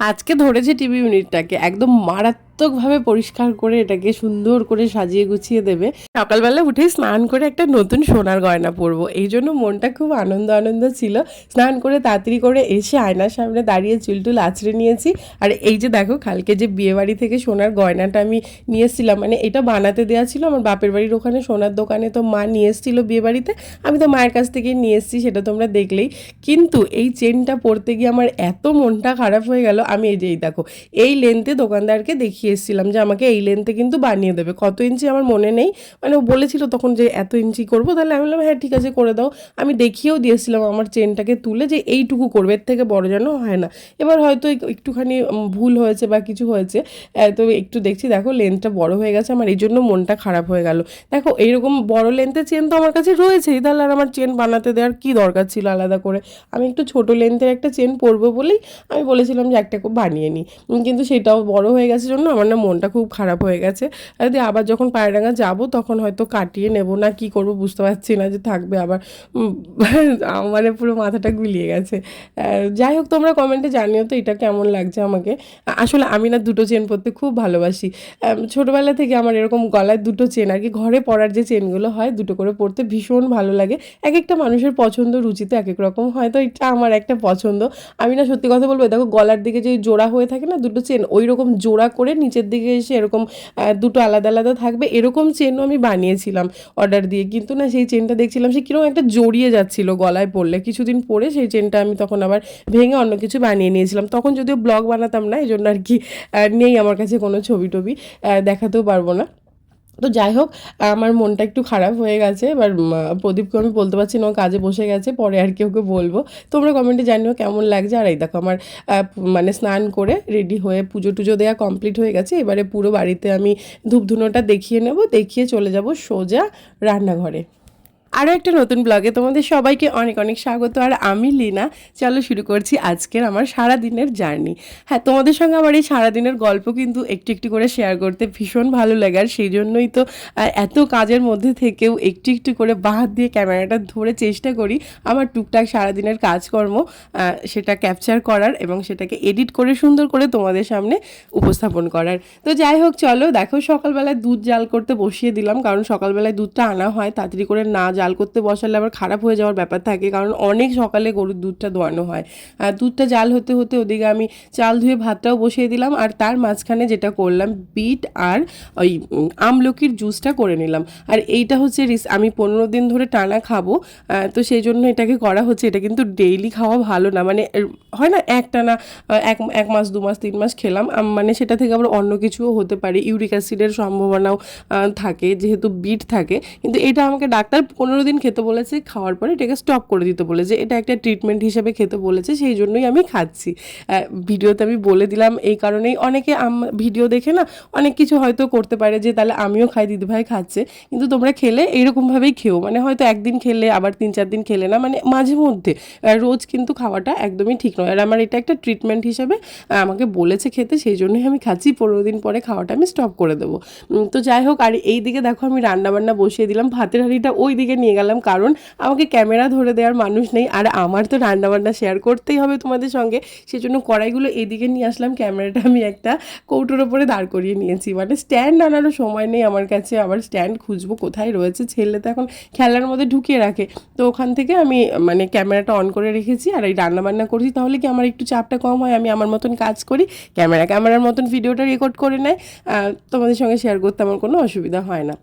আজকে ধরেছে টিভি ইউনিটটাকে একদম মারাত্মকভাবে পরিষ্কার করে এটাকে সুন্দর করে সাজিয়ে গুছিয়ে দেবে। সকালবেলা উঠে স্নান করে একটা নতুন সোনার গয়না পরবো। এই জন্য মনটা খুব আনন্দ আনন্দ ছিল। স্নান করে তাড়াতাড়ি করে এসে আয়নার সামনে দাঁড়িয়ে চুলটুল আছড়ে নিয়েছি। আর এই যে দেখো, কালকে যে বিয়ে বাড়ি থেকে সোনার গয়নাটা আমি নিয়ে এসেছিলাম মানে এটা বানাতে দেওয়া ছিল। আমার বাপের বাড়ির ওখানে সোনার দোকানে তো মা নিয়ে এসেছিল বিয়ে বাড়িতে আমি তো মায়ের কাছ থেকে নিয়ে এসেছি, সেটা তোমরা দেখলেই। কিন্তু এই চেনটা পরতে গিয়ে আমার এত মনটা খারাপ হয়ে গেল। আমি এই যে, এই দেখো, এই লেন্থে দোকানদারকে দেখিয়ে এসেছিলাম যে আমাকে এই লেন্থে কিন্তু বানিয়ে দেবে। কত ইঞ্চি আমার মনে নেই। মানে ও বলেছিল তখন যে এত ইঞ্চি করব, তাহলে আমি বললাম হ্যাঁ ঠিক আছে, করে দাও। আমি দেখিয়েও দিয়েছিলাম আমার চেনটাকে তুলে যে এইটুকু করবে, এর থেকে বড় যেন হয় না। এবার হয়তো একটুখানি ভুল হয়েছে বা কিছু হয়েছে। তো একটু দেখছি, দেখো লেন্থটা বড় হয়ে গেছে, আমার এই জন্য মনটা খারাপ হয়ে গেল। দেখো, এইরকম বড় লেন্থের চেন তো আমার কাছে রয়েছেই, তাহলে আর আমার চেন বানাতে দেওয়ার কি দরকার ছিল আলাদা করে? আমি একটু ছোট লেন্থের একটা চেন পরবো বলেই আমি বলেছিলাম যে একটা বানিয়ে নিই কিন্তু সেটাও বড় হয়ে গেছে জন্য আমার না মনটা খুব খারাপ হয়ে গেছে। আর দিয়ে আবার যখন পায়রাঙ্গা যাব, তখন হয়তো কাটিয়ে নেব না, কি করব বুঝতে পারছি না যে থাকবে আবার। মানে পুরো মাথাটা গুলিয়ে গেছে। যাই হোক, তোমরা কমেন্টে জানিও তো এটা কেমন লাগছে আমাকে। আসলে আমি না দুটো চেন পরতে খুব ভালোবাসি। ছোটবেলা থেকে আমার এরকম গলায় দুটো চেন আর কি ঘরে পরার যে চেনগুলো হয়, দুটো করে পরতে ভীষণ ভালো লাগে। এক একটা মানুষের পছন্দ রুচিতে এক এক রকম হয়, তো এটা আমার একটা পছন্দ। আমি না সত্যি কথা বলব, দেখো গলার দিকে যে জোড়া হয়ে থাকে না, দুটো চেন ওই রকম জোড়া করে নিচের দিকে এসে এরকম দুটো আলাদা আলাদা থাকবে, এরকম চেনও আমি বানিয়েছিলাম অর্ডার দিয়ে। কিন্তু না, সেই চেনটা দেখছিলাম, সে কীরকম একটা জড়িয়ে যাচ্ছিল গলায় পড়লে। কিছুদিন পরে সেই চেনটা আমি তখন আবার ভেঙে অন্য কিছু বানিয়ে নিয়েছিলাম। তখন যদিও ব্লগ বানাতাম না এই জন্য আর কি নেই আমার কাছে কোনো ছবি টবি দেখাতেও পারব না। তো যাই হোক, আমার মনটা একটু খারাপ হয়ে গেছে। এবার প্রদীপকে আমি বলতে পারছি না, ও কাজে বসে গেছে, পরে আর কি ওকে বলব। তোমরা কমেন্টে জানিও কেমন লাগছে। আর এই দেখো, আমার মানে স্নান করে রেডি হয়ে পুজো টুজো দেওয়া কমপ্লিট হয়ে গেছে। এবারে পুরো বাড়িতে আমি ধূপধুনোটা দেখিয়ে নেব, দেখিয়ে চলে যাব সোজা রান্নাঘরে। আরও একটা নতুন ব্লগে তোমাদের সবাইকে অনেক অনেক স্বাগত। আর আমি লীনা। চলো শুরু করছি আজকের আমার সারা দিনের জার্নি। হ্যাঁ তোমাদের সঙ্গে আমার এই সারাদিনের গল্প কিন্তু একটু একটু করে শেয়ার করতে ভীষণ ভালো লাগে। আর সেই জন্যই তো এত কাজের মধ্যে থেকেও একটু একটু করে বাহাত দিয়ে ক্যামেরাটা ধরে চেষ্টা করি আমার টুকটাক সারাদিনের কাজকর্ম সেটা ক্যাপচার করার এবং সেটাকে এডিট করে সুন্দর করে তোমাদের সামনে উপস্থাপন করার। তো যাই হোক, চলো দেখো সকালবেলায় দুধ জাল করতে বসিয়ে দিলাম। কারণ সকালবেলায় দুধটা আনা হয়, তাড়াতাড়ি করে না জাল করতে বসালে আবার খারাপ হয়ে যাওয়ার ব্যাপার থাকে, কারণ অনেক সকালে গরুর দুধটা দোয়ানো হয়। আর দুধটা জাল হতে হতে ওদিকে আমি চাল ধুয়ে ভাতটাও বসিয়ে দিলাম আর তার মাঝখানে যেটা করলাম, বিট আর ওই আমলকির জুসটা করে নিলাম। আর এইটা হচ্ছে রিস- আমি পনেরো দিন ধরে টানা খাব তো সেই জন্য এটাকে করা হচ্ছে, এটা কিন্তু ডেইলি খাওয়া ভালো না। মানে হয় না এক টানা এক এক মাস, দু মাস, তিন মাস খেলাম মানে সেটা থেকে আবার অন্য কিছুও হতে পারে, ইউরিক অ্যাসিডের সম্ভাবনাও থাকে, যেহেতু বিট থাকে। কিন্তু এটা আমাকে ডাক্তার পনেরো দিন খেতে বলেছে, খাওয়ার পরে এটাকে স্টপ করে দিতে বলেছে। এটা একটা ট্রিটমেন্ট হিসেবে খেতে বলেছে, সেই জন্যই আমি খাচ্ছি। ভিডিওতে আমি বলে দিলাম এই কারণেই। অনেকে আম- ভিডিও দেখে না, অনেক কিছু হয়তো করতে পারে যে, তাহলে আমিও খাই, দিদিভাই খাচ্ছে। কিন্তু তোমরা খেলে এইরকমভাবেই খেও। মানে হয়তো একদিন খেলে, আবার তিন চার দিন খেলে না মানে মাঝে মধ্যে। রোজ কিন্তু খাওয়াটা একদমই ঠিক নয়। আর আমার এটা একটা ট্রিটমেন্ট হিসেবে আমাকে বলেছে খেতে, সেই জন্যই আমি খাচ্ছি। পনেরো দিন পরে খাওয়াটা আমি স্টপ করে দেবো। তো যাই হোক, আর এই দিকে দেখো আমি রান্না বান্না বসিয়ে দিলাম। ভাতের হাঁড়িটা ওই দিকে নিয়ে গেলাম, কারণ আমাকে ক্যামেরা ধরে দেওয়ার মানুষ নেই, আর আমার তো রান্না বান্না শেয়ার করতেই হবে তোমাদের সঙ্গে। সেজন্য কড়াইগুলো এদিকে নিয়ে আসলাম, ক্যামেরাটা আমি একটা কৌটোর ওপরে দাঁড় করিয়ে নিয়েছি। মানে স্ট্যান্ড আনারও সময় নেই আমার কাছে, আবার স্ট্যান্ড খুঁজবো কোথায় রয়েছে, ছেলে তো এখন খেলার মধ্যে ঢুকিয়ে রাখে। তো ওখান থেকে আমি মানে ক্যামেরাটা অন করে রেখেছি, আর এই রান্না বান্না করছি, তাহলে কি আমার একটু চাপটা কম হয়? আমি আমার মতন কাজ করি, ক্যামেরা ক্যামেরার মতন ভিডিওটা রেকর্ড করে নেয় তোমাদের সঙ্গে শেয়ার করতে আমার কোনো অসুবিধা হয় না।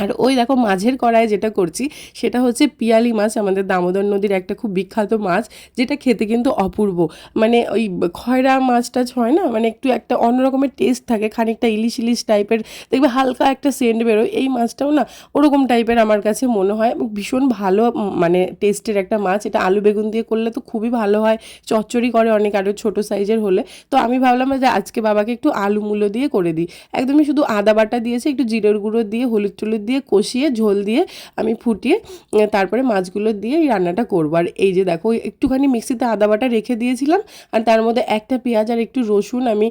আর ওই দেখো মাঝের কড়াই যেটা করছি, সেটা হচ্ছে পিয়ালি মাছ, আমাদের দামোদর নদীর একটা খুব বিখ্যাত মাছ, যেটা খেতে কিন্তু অপূর্ব। মানে ওই খয়রা মাছটা হয় না মানে একটু একটা অন্যরকমের টেস্ট থাকে, খানিকটা ইলিশ ইলিশ টাইপের, দেখবে হালকা একটা সেন্ট বেরোয়। এই মাছটাও না ওরকম টাইপের আমার কাছে মনে হয় ভীষণ ভালো মানে টেস্টের একটা মাছ। এটা আলু বেগুন দিয়ে করলে তো খুবই ভালো হয়, চচ্চড়ি করে অনেক আরও ছোটো সাইজের হলে। তো আমি ভাবলাম যে আজকে বাবাকে একটু আলু মূলো দিয়ে করে দিই। একদমই শুধু আদা বাটা দিয়েছে, একটু জিরের গুঁড়ো দিয়ে, হলুদ টলুদ দিয়ে কষিয়ে, ঝোল দিয়ে আমি ফুটিয়ে তারপরে মাছগুলো দিয়ে এই রান্নাটা করব। আর এই যে দেখো একটুখানি মিক্সিতে আদা বাটা রেখে দিয়েছিলাম, আর তার মধ্যে একটা পেঁয়াজ আর একটু রসুন আমি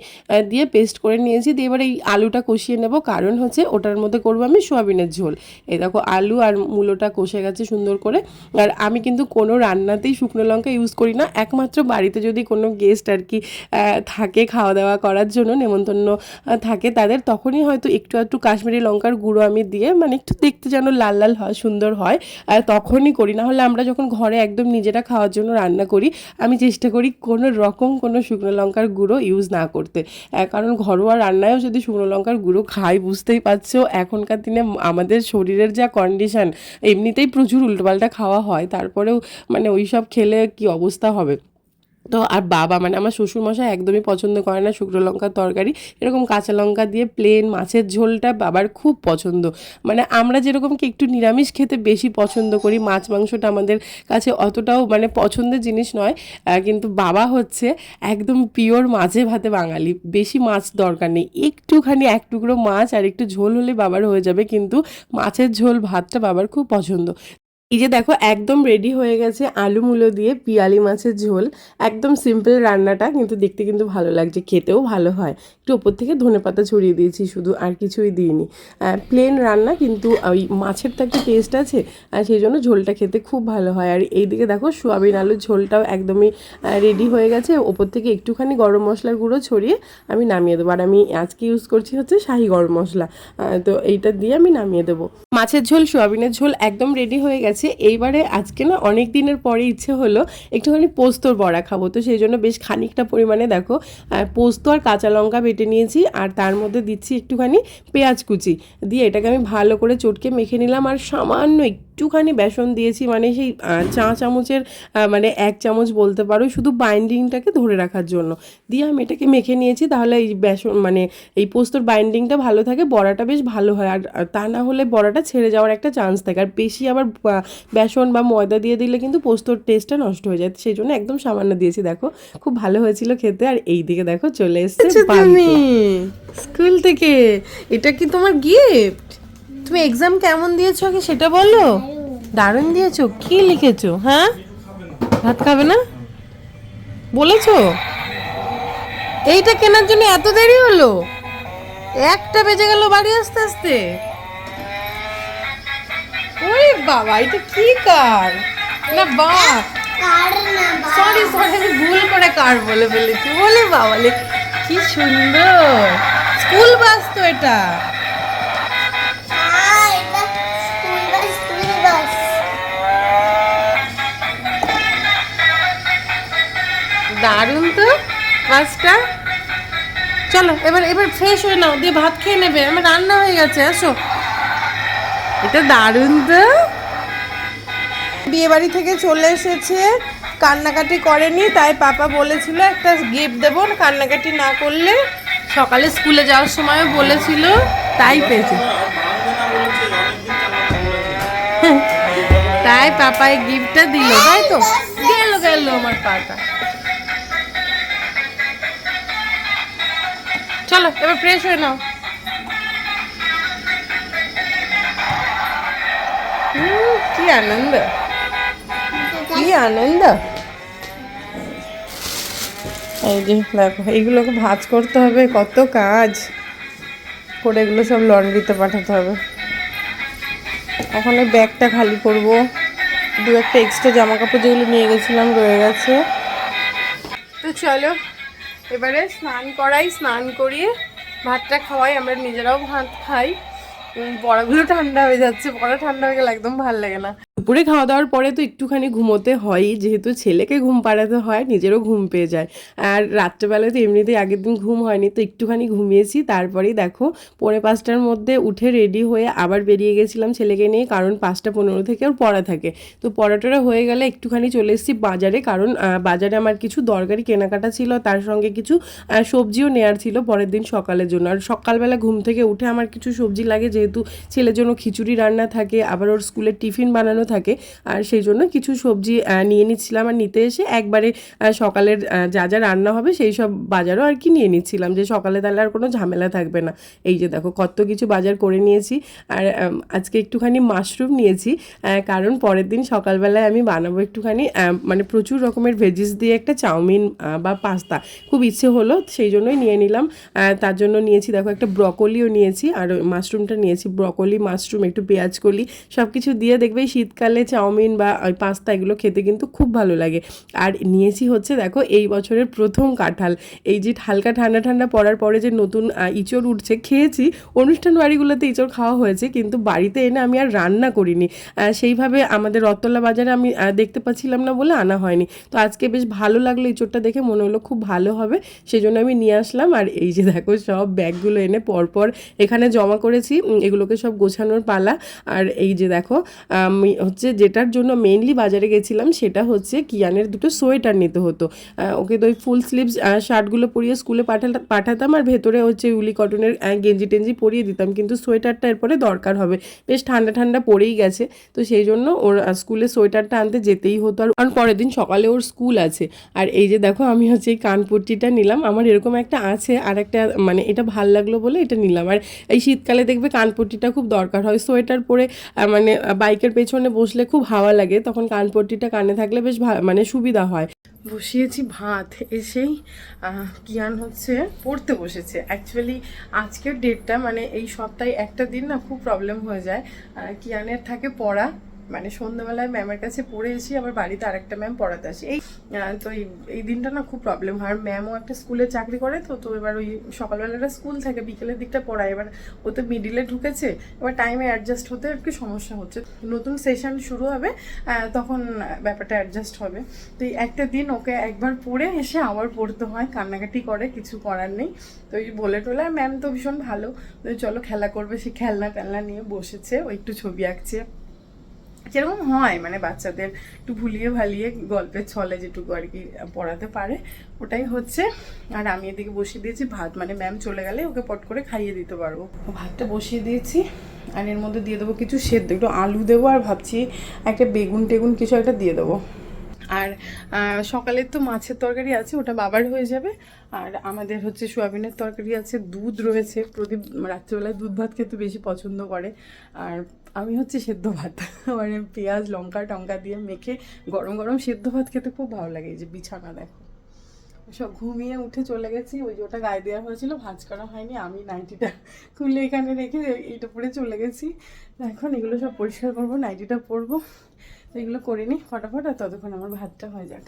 দিয়ে পেস্ট করে নিয়েছি। দিয়ে এবার এই আলুটা কষিয়ে নেব। কারণ হচ্ছে ওটার মধ্যে করব আমি সোয়াবিনের ঝোল। এই দেখো, আলু আর মূলোটা কষে গেছে সুন্দর করে। আর আমি কিন্তু কোনো রান্নাতেই শুকনো লঙ্কা ইউজ করি না। একমাত্র বাড়িতে যদি কোনো গেস্ট আর কি থাকে খাওয়া দাওয়া করার জন্য, নেমন্তন্ন থাকে তাদের, তখনই হয়তো একটু একটু কাশ্মীরি লঙ্কার গুঁড়ো আমি দিয়ে মানে একটু দেখতে যেন লাল লাল হয়, সুন্দর হয়। আর তখনই করি, না হলে আমরা যখন ঘরে একদম নিজেরা খাওয়ার জন্য রান্না করি, আমি চেষ্টা করি কোনো রকম কোনো শুকনো লঙ্কার গুঁড়ো ইউজ না করতে। কারণ ঘরোয়া রান্নায়ও যদি শুকনো লঙ্কার গুঁড়ো খাই, বুঝতেই পারছ, এখনকার দিনে আমাদের শরীরের যা কন্ডিশন এমনিতেই প্রচুর উল্টোপাল্টা খাওয়া হয়, তারপরেও মানে ওই সব খেলে কি অবস্থা হবে? তো আর বাবা মানে আমার শ্বশুরমশাই একদমই পছন্দ করে না শুকনো লঙ্কার তরকারি। এরকম কাঁচা লঙ্কা দিয়ে প্লেন মাছের ঝোলটা বাবার খুব পছন্দ। মানে আমরা যেরকম কি একটু নিরামিষ খেতে বেশি পছন্দ করি, মাছ মাংসটা আমাদের কাছে অতটাও মানে পছন্দের জিনিস নয়। কিন্তু বাবা হচ্ছে একদম পিওর মাছে ভাতে বাঙালি। বেশি মাছ দরকার নেই। একটুখানি এক টুকরো মাছ আর একটু ঝোল হলে বাবার হয়ে যাবে, কিন্তু মাছের ঝোল ভাতটা বাবার খুব পছন্দ। এই যে দেখো, একদম রেডি হয়ে গেছে আলু মুলো দিয়ে পিয়ালি মাছের ঝোল। একদম সিম্পল রান্নাটা, কিন্তু দেখতে কিন্তু ভালো লাগছে, খেতেও ভালো হয়। একটু ওপর থেকে ধনে পাতা ছড়িয়ে দিয়েছি, শুধু আর কিছুই দিইনি। প্লেন রান্না, কিন্তু ওই মাছের তো একটা টেস্ট আছে, আর সেই জন্য ঝোলটা খেতে খুব ভালো হয়। আর এইদিকে দেখো, সোয়াবিন আলুর ঝোলটাও একদমই রেডি হয়ে গেছে। ওপর থেকে একটুখানি গরম মশলার গুঁড়ো ছড়িয়ে আমি নামিয়ে দেবো। আর আমি আজকে ইউজ করছি হচ্ছে শাহি গরম মশলা। তো এইটা দিয়ে আমি নামিয়ে দেবো। মাছের ঝোল, সোয়াবিনের ঝোল একদম রেডি হয়ে গেছে। এইবারে আজকে না অনেক দিনের পরে ইচ্ছে হলো একটুখানি পোস্তর বড়া খাব। তো সেই জন্য বেশ খানিকটা পরিমাণে দেখো পোস্ত আর কাঁচা লঙ্কা বেটে নিয়েছি আর তার মধ্যে দিচ্ছি একটুখানি পেঁয়াজ কুচি। দিয়ে এটাকে আমি ভালো করে চটকে মেখে নিলাম আর সামান্য একটুখানি বেসন দিয়েছি মানে সেই চা চামচের মানে এক চামচ বলতে পারো শুধু বাইন্ডিংটাকে ধরে রাখার জন্য। দিয়ে আমি এটাকে মেখে নিয়েছি তাহলে এই বেসন মানে এই পোস্তর বাইন্ডিংটা ভালো থাকে বড়াটা বেশ ভালো হয়। আর তা না হলে বড়াটা ছেড়ে যাওয়ার একটা চান্স থাকে। আর বেশি আবার বেসন বা ময়দা দিয়ে দিলে কিন্তু পোস্তর টেস্টটা নষ্ট হয়ে যায়। সেই জন্য একদম সামান্য দিয়েছি দেখো। খুব ভালো হয়েছিল খেতে। আর এই দিকে দেখো চলে এসছে তুমি স্কুল থেকে এটা কি তোমার গিফট তুমি এক্সাম কেমন দিয়েছ আগে সেটা বলো? দারুণ দিয়েছ, কি লিখেছো হ্যাঁ? ভাত খাবে না? বলেছ? এইটা কেনার জন্য এত দেরি হলো? একটা বেজে গেল বাড়ি আসতে আসতে। ওরে বাবা, এটা কি কার? না বা সরি সরি আমি ভুল করে কার বলে ফেলেছি। বলে বাবালে কি সুন্দর। স্কুল বাস তো এটা। দারুণ তো বাসটা চলো, এবার এবার ফ্রেশ হয়ে নাও, দিয়ে ভাত খেয়ে নেবে। আমার রান্না হয়ে গেছে, আসো। এটা দারুণ তো। বিয়ে বাড়ি থেকে চলে এসেছে, কান্নাকাটি করেনি, তাই পাপা বলেছিল একটা গিফট দেবো, কান্নাকাটি না করলে সকালে স্কুলে যাওয়ার সময় বলেছিল, তাই পেয়েছে। তাই পাপায় গিফটটা দিল, তাই তো? গেল গেল আমার পাটা। চলো, এবার ফ্রেশ হয়ে নাও। কি আনন্দ। কি আনন্দ। এই যে, দেখো, এইগুলোকে ভাজ করতে হবে, কত কাজ। করে এগুলো সব লন্ড্রিতে পাঠাতে হবে। এখন ওই ব্যাগটা খালি করব। দু একটা এক্সট্রা জামা কাপড় যেগুলো নিয়ে গেছিলাম, রয়ে গেছে। তো চলো এবারে স্নান করাই, স্নান করিয়ে ভাতটা খাওয়াই, আমরা নিজেরাও ভাত খাই। বড়াগুলো ঠান্ডা হয়ে যাচ্ছে, বড়া ঠান্ডা হয়ে গেলে একদম ভালো লাগে না। দুপুরে খাওয়া দাওয়ার পরে তো একটুখানি ঘুমোতে হয়ই, যেহেতু ছেলেকে ঘুম পাড়াতে হয়, নিজেরও ঘুম পেয়ে যায়। আর রাত্রেবেলায় তো এমনিতেই আগের দিন ঘুম হয়নি, তো একটুখানি ঘুমিয়েছি, তারপরেই দেখো পৌনে পাঁচটার মধ্যে উঠে রেডি হয়ে আবার বেরিয়ে গেছিলাম ছেলেকে নিয়ে, কারণ পাঁচটা পনেরো থেকে ওর পড়া থাকে। তো পড়াটা হয়ে গেলে একটুখানি চলে এসেছি বাজারে, কারণ বাজারে আমার কিছু দরকারি কেনাকাটা ছিল, তার সঙ্গে কিছু সবজিও নেওয়ার ছিল পরের দিন সকালের জন্য। আর সকালবেলা ঘুম থেকে উঠে আমার কিছু সবজি লাগে, যেহেতু ছেলের জন্য খিচুড়ি রান্না থাকে, আবার ওর স্কুলের টিফিন বানানো গোছানো থাকে। আর সেই জন্য কিছু সবজি নিয়ে নিচ্ছিলাম আর নিতে এসে একবারে সকালের যা যা রান্না হবে সেই সব বাজারও আর কি নিয়ে নিচ্ছিলাম যে সকালে তাহলে আর কোনো ঝামেলা থাকবে না। এই যে দেখো কত কিছু বাজার করে নিয়েছি আর আজকে একটুখানি মাশরুম নিয়েছি কারণ পরের দিন সকালবেলায় আমি বানাবো একটুখানি মানে প্রচুর রকমের ভেজিস দিয়ে একটা চাউমিন বা পাস্তা। খুব ইচ্ছে হলো সেই জন্যই নিয়ে নিলাম তার জন্য নিয়েছি দেখো একটা ব্রকলিও নিয়েছি আর মাশরুমটা নিয়েছি, ব্রকলি, মাশরুম, একটু পেঁয়াজ কলি সব কিছু দিয়ে দেখবে এই শীতকালে চাউমিন বা ওই পাস্তা এগুলো খেতে কিন্তু খুব ভালো লাগে। আর নিয়েছি হচ্ছে দেখো এই বছরের প্রথম কাঁঠাল। এই যে হালকা ঠান্ডা ঠান্ডা পড়ার পরে যে নতুন ইঁচড় উঠছে, খেয়েছি। অনুষ্ঠান বাড়িগুলোতে ইঁচড় খাওয়া হয়েছে কিন্তু বাড়িতে এনে আমি আর রান্না করিনি। সেইভাবে আমাদের রতলা বাজারে আমি দেখতে পাচ্ছিলাম না বলে আনা হয়নি। তো আজকে বেশ ভালো লাগল ইঁচড়টা দেখে, মনে হলো খুব ভালো হবে। সেই জন্য আমি নিয়ে আসলাম। আর এই যে দেখো সব ব্যাগগুলো এনে পরপর এখানে জমা করেছি। এগুলোকে সব গোছানোর পালা। আর এই যে দেখো, আমি হচ্ছে যেটার জন্য মেইনলি বাজারে গেছিলাম সেটা হচ্ছে কিয়ানের দুটো সোয়েটার নিতে হতো। ওকে তো ওই ফুল স্লিভস শার্টগুলো পরিয়ে স্কুলে পাঠাতা পাঠাতাম আর ভেতরে হচ্ছে উলি কটনের গেঞ্জি টেঞ্জি পরিয়ে দিতাম। কিন্তু সোয়েটারটা এরপরে দরকার হবে। বেশ ঠান্ডা ঠান্ডা পড়েই গেছে। তো সেই জন্য ওর স্কুলে সোয়েটারটা আনতে যেতেই হতো। আর কারণ পরের দিন সকালে ওর স্কুল আছে। আর এই যে দেখো, আমি হচ্ছে এই কানপুরটিটা নিলাম। আমার এরকম একটা আছে আর একটা মানে এটা ভালো লাগল বলে এটা নিলাম। আর এই শীতকালে দেখবে কানপট্টিটা খুব দরকার হয়। সোয়েটার পরে মানে বাইকের পেছনে বসলে খুব হাওয়া লাগে, তখন কানপট্টিটা কানে থাকলে বেশ মানে সুবিধা হয়। বসিয়েছি ভাত, এসেই কিয়ান হচ্ছে পড়তে বসেছে। অ্যাকচুয়ালি আজকের ডেটটা মানে এই সপ্তাহে একটা দিন না খুব প্রবলেম হয়ে যায়। কিয়ানের থাকে পড়া। মানে সন্ধ্যাবেলায় ম্যামের কাছে পড়ে এসে আবার বাড়িতে আরেকটা ম্যাম পড়াতে আসে। এই তো এই দিনটা না খুব প্রবলেম হয়। আর ম্যামও একটা স্কুলে চাকরি করে তো তো এবার ওই সকালবেলাটা স্কুল থাকে, বিকেলের দিকটা পড়ায়। এবার ও তো মিডিলে ঢুকেছে, এবার টাইমে অ্যাডজাস্ট হতে একটু সমস্যা হচ্ছে। নতুন সেশন শুরু হবে তখন ব্যাপারটা অ্যাডজাস্ট হবে। তো এই একটা দিন ওকে একবার পড়ে এসে আবার পড়তে হয়। কান্নাকাটি করে, কিছু করার নেই। তো ওই বলে টোলে, আর ম্যাম তো ভীষণ ভালো। চলো খেলা করবে। সে খেলনা টেলনা নিয়ে বসেছে, ও একটু ছবি আঁকছে। যেরকম হয় মানে বাচ্চাদের একটু ভুলিয়ে ভালিয়ে গল্পের ছলে যেটুকু আর কি পড়াতে পারে, ওটাই হচ্ছে। আর আমি এদিকে বসিয়ে দিয়েছি ভাত মানে ম্যাম চলে গেলে ওকে পট করে খাইয়ে দিতে পারব। ভাতটা বসিয়ে দিয়েছি, আর এর মধ্যে দিয়ে দেবো কিছু সেদ্ধ, একটু আলু দেবো আর ভাবছি একটা বেগুন টেগুন কিছু একটা দিয়ে দেবো। আর সকালের তো মাছের তরকারি আছে, ওটা বাবার হয়ে যাবে। আর আমাদের হচ্ছে সোয়াবিনের তরকারি আছে, দুধ রয়েছে। প্রদীপ রাত্রিবেলায় দুধ ভাত খেতে বেশি পছন্দ করে। আর আমি হচ্ছে সেদ্ধ ভাত। মানে পেঁয়াজ, লঙ্কা টঙ্কা দিয়ে মেখে গরম গরম সেদ্ধ ভাত খেতে খুব ভালো লাগে। যে বিছানা দেখো। সব ঘুমিয়ে উঠে চলে গেছি। ওই যে ওটা গায়ে দেওয়া হয়েছিল, ভাঁজ করা হয়নি। আমি নাইটিটা খুলে এখানে রেখে এইটা পরে চলে গেছি। এখন এগুলো সব পরিষ্কার করব, নাইটিটা পরবো। এগুলো করে নিই, ফটাফট, আর ততক্ষণ আমার ভাতটা হয়ে যাক।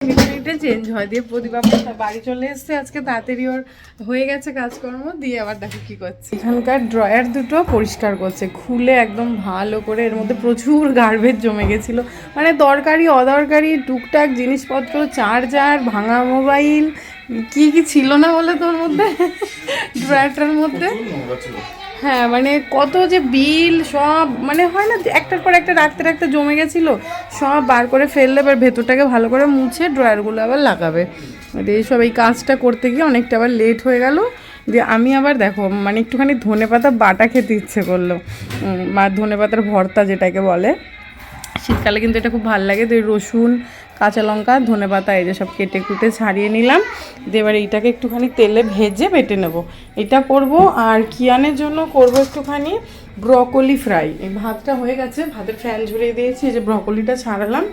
মিনিটে চেঞ্জ হয় দিয়ে প্রদীপ বাড়ি চলে এসছে আজকে তাড়াতাড়ি ওর হয়ে গেছে কাজকর্ম দিয়ে আবার দেখো কি করছে। এখানকার ড্রয়ার দুটো পরিষ্কার করছে খুলে একদম ভালো করে এর মধ্যে প্রচুর গার্বেজ জমে গেছিল। মানে দরকারি অদরকারি টুকটাক জিনিসপত্র চার্জার ভাঙা মোবাইল কি কি ছিল না বলে তোর মধ্যে? ড্রয়ারটার মধ্যে? হ্যাঁ মানে কত যে বিল সব মানে হয় না, একটার পর একটা রাখতে রাখতে জমে গেছিল, সব বার করে ফেললে, এবার ভেতরটাকে ভালো করে মুছে ড্রয়ারগুলো আবার লাগাবে। দিয়ে এইসব এই কাজটা করতে গিয়ে অনেকটা আবার লেট হয়ে গেল দিয়ে আমি আবার দেখো মানে একটুখানি ধনে পাতা বাটা খেতে ইচ্ছে করল। বা ধনে পাতার ভর্তা যেটাকে বলে, শীতকালে কিন্তু এটা খুব ভালো লাগে, তো রসুন কাঁচা লঙ্কা, ধনে পাতা, এই যে সব কেটে কুটে ছাড়িয়ে নিলাম। এবার এইটাকে একটুখানি তেলে ভেজে বেটে নেব। এটা করব আর কিয়ানের জন্য করব একটুখানি ব্রকলি ফ্রাই। এই ভাতটা হয়ে গেছে, ভাতের ফ্যান ঝরিয়ে দিয়েছি, এই যে ব্রকলিটা ছাড়ালাম।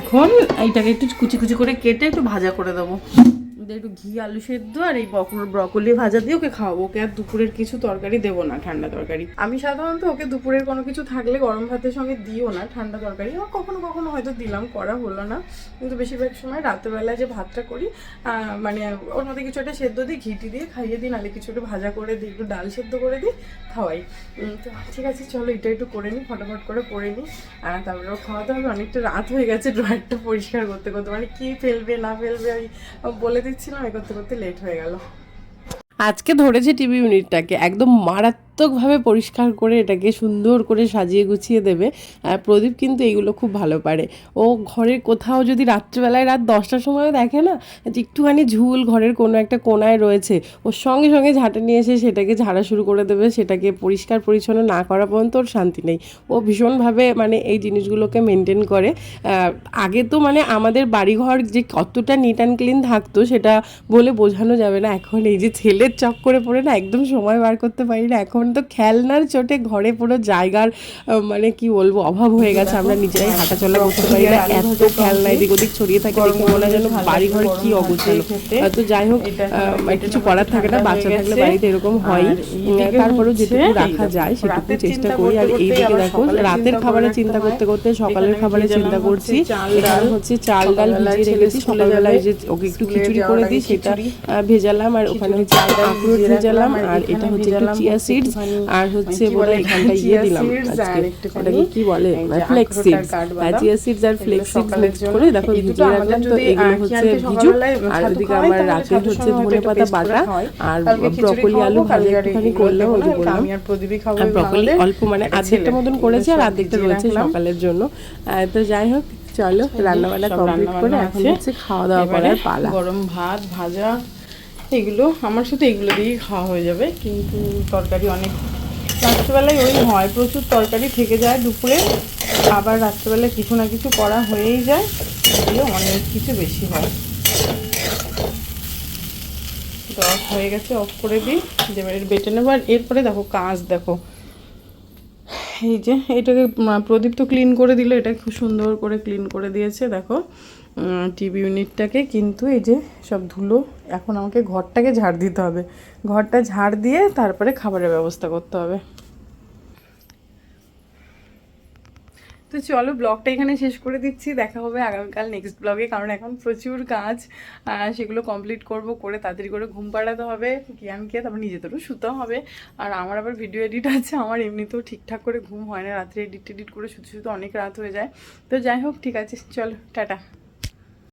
এখন এইটাকে একটু কুচি কুচি করে কেটে একটু ভাজা করে দেবো। দিয়ে একটু ঘি, আলু সেদ্ধ আর এই ব্রকলি ভাজা দিয়ে ওকে খাওয়াবো। ওকে আর দুপুরের কিছু তরকারি দেবো না, ঠান্ডা তরকারি। আমি সাধারণত ওকে দুপুরের কোনো কিছু থাকলে গরম ভাতের সঙ্গে দিও না, ঠান্ডা তরকারি। ও কখনো কখনো হয়তো দিলাম, করা হলো না। কিন্তু বেশিরভাগ সময় রাতেরবেলা যে ভাতটা করি মানে ওর মধ্যে কিছু একটা সেদ্ধ দিই, ঘিটি দিয়ে খাইয়ে দিই, নাহলে কিছু একটা ভাজা করে দিই, একটু ডাল সেদ্ধ করে দিই, খাওয়াই। তো ঠিক আছে, চলো এটা একটু করে নিই, ফটাফট করে করে নিই। আর তারপরে ওর খাওয়াতে হবে, অনেকটা রাত হয়ে গেছে, ড্রয়ারটা পরিষ্কার করতে করতে। মানে কী ফেলবে, না ফেলবে আমি বলে দিচ্ছিলাম এ করতে করতে লেট হয়ে গেল। আজকে ধরেছে টিভি ইউনিটটাকে একদম মারাত্মক মারাত্মকভাবে পরিষ্কার করে এটাকে সুন্দর করে সাজিয়ে গুছিয়ে দেবে। প্রদীপ কিন্তু এইগুলো খুব ভালো পারে। ও ঘরের কোথাও যদি রাত্রিবেলায় রাত দশটার সময়ও দেখে না একটুখানি ঝুল ঘরের কোনো একটা কোনায় রয়েছে ওর সঙ্গে সঙ্গে ঝাঁটা নিয়ে এসে সেটাকে ঝাড়া শুরু করে দেবে, সেটাকে পরিষ্কার পরিচ্ছন্ন না করা পর্যন্ত ওর শান্তি নেই। ও ভীষণভাবে মানে এই জিনিসগুলোকে মেনটেন করে। আগে তো মানে আমাদের বাড়িঘর যে কতটা নিট অ্যান্ড ক্লিন থাকতো, সেটা বলে বোঝানো যাবে না। এখন এই যে ছেলের চক করে পড়ে না, একদম সময় বার করতে পারি না। এখন তো খেলনার চোটে ঘরে পুরো জায়গার মানে কি বলব অভাব হয়ে গেছে। আমরা নিজেরাই হাঁটাচলা করতে পারি না। এত খেলনা এদিক ওদিক ছড়িয়ে থাকে দেখে মনে হয় যেন বাড়িঘর কি অগোছালো। আহ, তো যাই হোক কিছু করার থাকে না বাচ্চা থাকলে বাড়িতে এরকম হয়। তারপরেও যেটুকু রাখা যায় সেটুকু চেষ্টা করি। আর এইদিকে দেখো রাতের খাবারের চিন্তা করতে করতে সকালের খাবারের চিন্তা করছি। এখানে হচ্ছে চাল ডাল ভিজিয়ে রেখেছি সকালবেলায় যে ওকে একটু খিচুড়ি করে দিই সেটা ভেজালাম আর ওখানে হচ্ছে আখরোট ভেজালাম আর এটা হচ্ছে একটু চিয়া সিডস আর হচ্ছে বলে এখানটা ইয়ে দিলাম আজকে। ওটাকে কি বলে? ফ্লেক্স সিডস চিয়া সিডস আর ফ্লেক্স সিডস মিক্স করে। দেখো ভিজিয়ে রাখলাম তো এগুলো হচ্ছে ভিজুক আর ওদিকে আমার হচ্ছে ধনে পাতা বাটা আর ব্রকলি আলু ভাজি একটুখানি করলাম ওই যে বললাম আর আর ব্রকলি অল্প মানে আর্ধেকটা মতন করেছি আর আর্ধেকটা রয়েছে সকালের জন্য। তো যাই হোক চলো রান্না বান্না সব কমপ্লিট করে এখন হচ্ছে খাওয়া দাওয়া করার পালা। গরম ভাত ভাজা এগুলো, আমার সাথে এগুলো দিয়েই খাওয়া হয়ে যাবে, কিন্তু তরকারি অনেক। রাত্রেবেলায় ওই হয়, প্রচুর তরকারি থেকে যায় দুপুরে, আবার রাত্রেবেলায় কিছু না কিছু করা হয়েই যায়, এগুলো অনেক কিছু বেশি হয়। তো অফ হয়ে গেছে অফ করে দিই, এবার বেটে নেব, আর এরপরে দেখো কাজ দেখো। এই যে, এটাকে প্রদীপ তো ক্লিন করে দিল, এটা খুব সুন্দর করে ক্লিন করে দিয়েছে, দেখো। টিভি ইউনিটটাকে কিন্তু এই যে সব ধুলো এখন আমাকে ঘরটাকে ঝাড় দিতে হবে। ঘরটা ঝাড় দিয়ে তারপরে খাবারের ব্যবস্থা করতে হবে। তো চলো ব্লগটা এখানে শেষ করে দিচ্ছি। দেখা হবে আগামীকাল নেক্সট ব্লগে, কারণ এখন প্রচুর কাজ। সেগুলো কমপ্লিট করব, করে তাড়াতাড়ি করে ঘুম পাড়াতে হবে। জ্ঞানকে তারপর নিজেদেরও শুতে হবে। আর আমার আবার ভিডিও এডিট আছে, আমার এমনিতেও ঠিকঠাক করে ঘুম হয় না। রাত্রে এডিট এডিট করে শুতে শুতে অনেক রাত হয়ে যায়। তো যাই হোক, ঠিক আছে, চলো, টাটা।